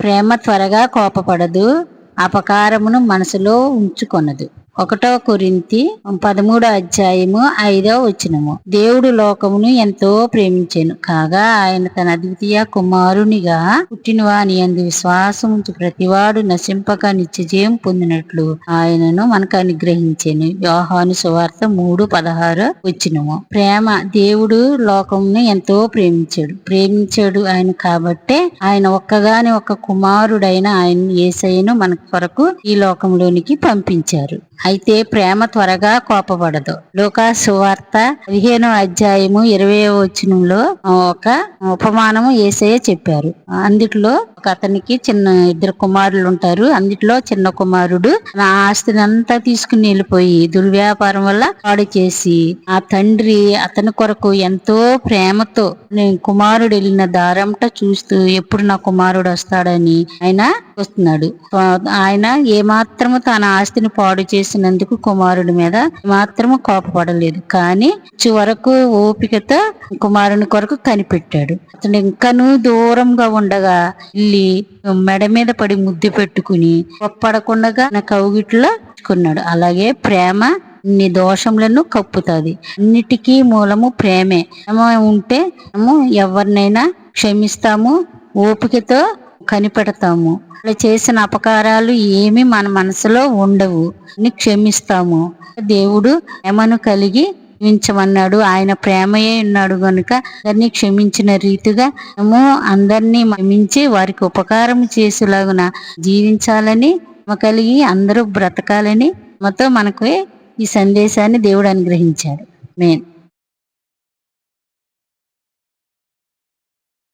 ప్రేమ త్వరగా కోపపడదు అపకారమును మనసులో ఉంచుకొనదు. ఒకటో కొరింతి పదమూడో అధ్యాయము ఐదో వచనము. దేవుడు లోకమును ఎంతో ప్రేమించాను. కాగా ఆయన తన అద్వితీయ కుమారునిగా పుట్టిన వాని అందు విశ్వాసం ప్రతివాడు నశింపక నిత్యజయం పొందినట్లు ఆయనను మనకు అనుగ్రహించాను. యోహాను సువార్త మూడు పదహారు వచ్చినము ప్రేమ దేవుడు లోకమును ఎంతో ప్రేమించాడు. ప్రేమించాడు ఆయన కాబట్టే ఆయన ఒక్కగాని ఒక కుమారుడైన ఆయన ఏసైను మన కొరకు ఈ లోకంలోనికి పంపించారు. అయితే ప్రేమ త్వరగా కోపపడదు. లోకా సువార్త పదిహేనో అధ్యాయము ఇరవై వచనంలో ఒక ఉపమానము ఏసయ్య చెప్పారు. అందుట్లో ఒక అతనికి చిన్న ఇద్దరు కుమారులు ఉంటారు. అందుట్లో చిన్న కుమారుడు నా ఆస్తిని అంతా తీసుకుని వెళ్ళిపోయి దుర్వ్యాపారం వల్ల పాడు చేసి ఆ తండ్రి అతని కొరకు ఎంతో ప్రేమతో నేను కుమారుడు వెళ్ళిన దారంట చూస్తూ ఎప్పుడు నా కుమారుడు వస్తాడని ఆయన వస్తున్నాడు ఆయన ఏమాత్రము తన ఆస్తిని పాడు చేసి చేసినందుకు కుమారుడి మీద మాత్రము కోపపడలేదు. కానీ చివరకు ఓపికతో కుమారుని కొరకు కనిపెట్టాడు. అతను ఇంకనూ దూరంగా ఉండగా వెళ్ళి మెడ మీద పడి ముద్దు పెట్టుకుని ఒప్పడకుండగా నా కౌగిట్లో కొన్నాడు అలాగే ప్రేమ నీ దోషములను కప్పుతుంది. అన్నిటికీ మూలము ప్రేమే. ప్రేమ ఉంటే మనము ఎవరినైనా క్షమిస్తాము. ఓపికతో కనిపెడతాము. వాళ్ళు చేసిన అపకారాలు ఏమి మన మనసులో ఉండవు. అని క్షమిస్తాము. దేవుడు ప్రేమను కలిగి క్షమించమన్నాడు ఆయన ప్రేమయే ఉన్నాడు గనుక అందరినీ క్షమించిన రీతిగా మేము అందరినీ క్షమించి వారికి ఉపకారం చేసేలాగున జీవించాలని కలిగి అందరూ బ్రతకాలని మొత్తం మనకు ఈ సందేశాన్ని దేవుడు అనుగ్రహించాడు. మెయిన్